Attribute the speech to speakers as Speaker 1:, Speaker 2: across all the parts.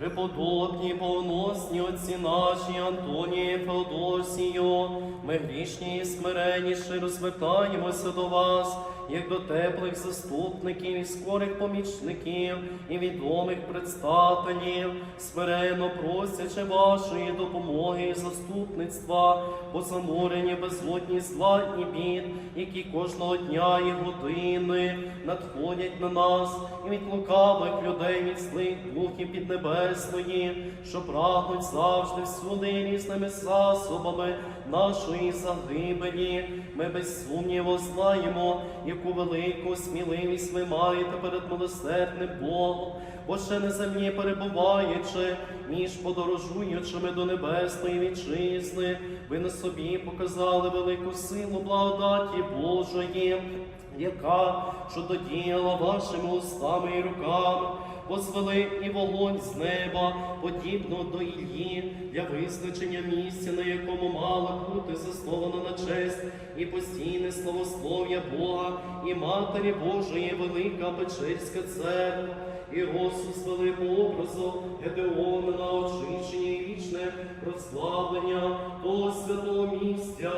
Speaker 1: Преподобні, повносні отці наші, Антонії, Феодосію, ми грішні і смирені, щиро звертаємося до вас, як до теплих заступників і скорих помічників і відомих предстателів, смиренно просячи вашої допомоги і заступництва, по зануренні безводні зла і бід, які кожного дня і години надходять на нас, і від лукавих людей, від злих духів піднебесної, що прагнуть завжди всюди різними засобами нашої загибелі. Ми без сумніву знаємо, яку велику сміливість ви маєте перед милосердним Богом, бо ще на землі перебуваючи, між подорожуючими до небесної вітчизни, ви на собі показали велику силу благодаті Божої, яка що додіяла вашими устами і руками. Позвели і вогонь з неба, подібно до Іллі, для визначення місця, на якому мала бути заснована на честь і постійне славослов'я Бога і Матері Божої, велика Печерська церква, і звели по образу Гедеона на очищення і вічне прославлення того святого місця.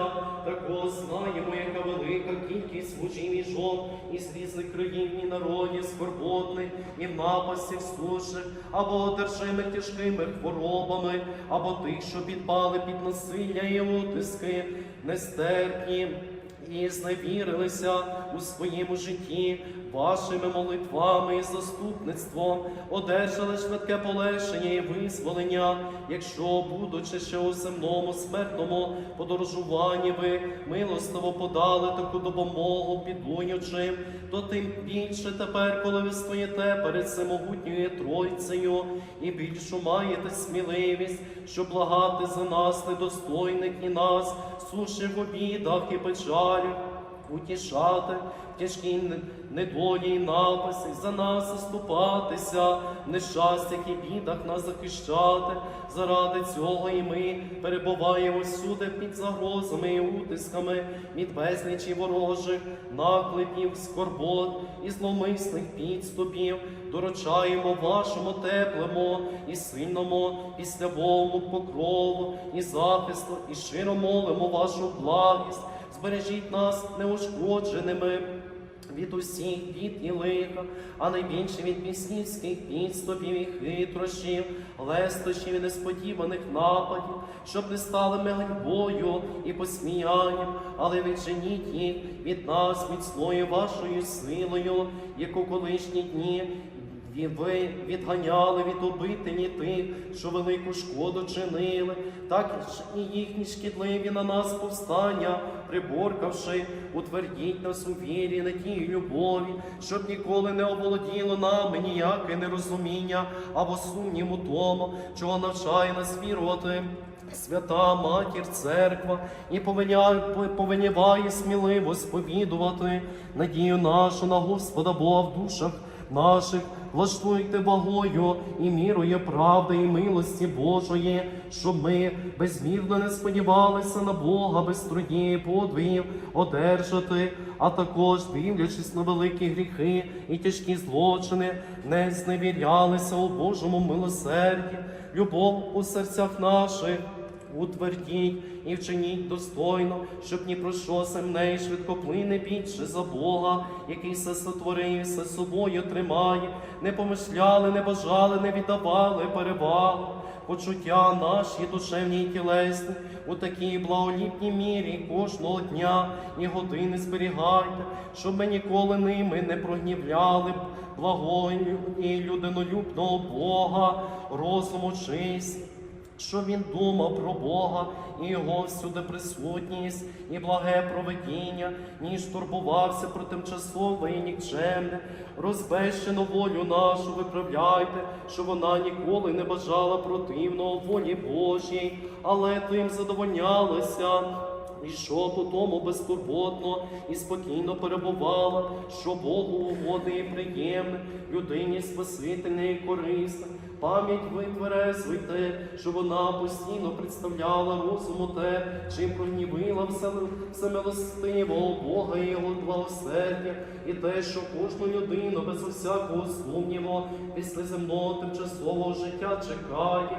Speaker 1: Також знаємо, яка велика кількість мужів і жон із різних країн і народів, скорботних і в напастях суших, або одержимих тяжкими хворобами, або тих, що підпали під насилля і утиски, нестерпні і зневірилися у своєму житті вашими молитвами і заступництвом, одержали швидке полегшення і визволення, якщо, будучи ще у земному смертному подорожуванні, ви милостиво подали таку допомогу підуючим, то тим більше тепер, коли ви стоїте перед всемогутньою Тройцею і більшу маєте сміливість, щоб благати за нас, недостойних і нас, суших у бідах і печалях, утішати не- недолі і напаси, за нас заступатися, в нещастях і бідах нас захищати. Заради цього і ми перебуваємо всюди під загрозами і утисками від безлічі ворожих, наклепів, скорбот і зломисних підступів. Доручаємо вашому теплому і сильному післявому покрову і захисту, і щиро молимо вашу благість. Збережіть нас неушкодженими від усіх бід і лиха, а найбільше від піснівських підступів і хитрощів, лестощів і несподіваних нападів, щоб не стали ми ганьбою і посміянням, але відженіть їх від нас міцною вашою силою, яку колишні дні ви відганяли від обителі тих, що велику шкоду чинили, так і їхні шкідливі на нас повстання, приборкавши, утвердіть нас у вірі, надії, любові, щоб ніколи не оволоділо нами ніяке нерозуміння або сумнів у тому, чого навчає нас вірувати. Свята матір церква і повеліває сміливо сповідувати надію нашу на Господа Бога в душах наших, влаштуйте вагою і мірою правди і милості Божої, щоб ми безмірно не сподівалися на Бога без трудів подвигів одержати, а також, дивлячись на великі гріхи і тяжкі злочини, не зневірялися у Божому милосерді, любов у серцях наших. Утвердіть і вчиніть достойно, щоб ні про що земне і швидкоплине більше за Бога, який все сотворив, все собою тримає, не помишляли, не бажали, не віддавали перевагу. Почуття наші душевні і тілесні у такій благоліпній мірі кожного дня і години зберігайте, щоб ми ніколи ними не прогнівляли благою і людинолюбного Бога, розуму честь що він думав про Бога і його всюди присутність, і благе проведіння, ніж турбувався про тимчасове і нікчемне, розбещену волю нашу виправляйте, що вона ніколи не бажала противного волі Божій, але тим задовольнялася. І що по тому безтурботно і спокійно перебувала, що Богу угодне і приємне, людині спасительне і корисне, пам'ять витверезуйте, щоб вона постійно представляла розуму те, чим прогнівила все, всемилостивого Бога і його благосердя, і те, що кожну людину без усякого сумніву після земного тимчасового життя чекає.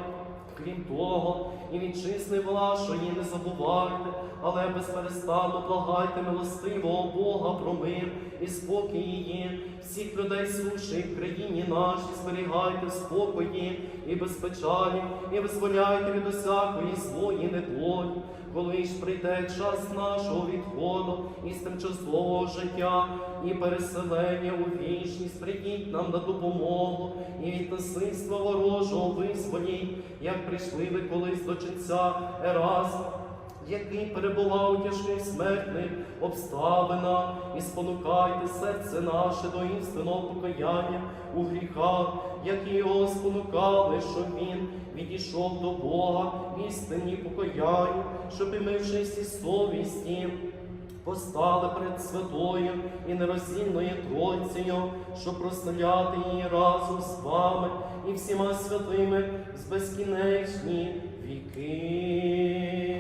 Speaker 1: Крім того, і вітчизни вашої не забувайте, але безперестанно благайте милостивого Бога про мир і спокій її, всіх людей суші в країні нашій, зберігайте в спокої і безпечалі, і визволяйте від усякої злої недолі, коли ж прийде час нашого відходу із тимчасового життя і переселення у вічність, прийдіть нам на допомогу і від насильства ворожого визволіть, як прийшли ви колись до ченця Еразма, який перебував тяжких смертних обставинах, і спонукайте серце наше до істинного покаяння у гріхах, які його спонукали, щоб він відійшов до Бога, в істинні покаяння, щоб і ми в чистій совісті постали перед святою і нероздільною Тройцею, щоб прославляти її разом з вами і всіма святими з безкінечні віки.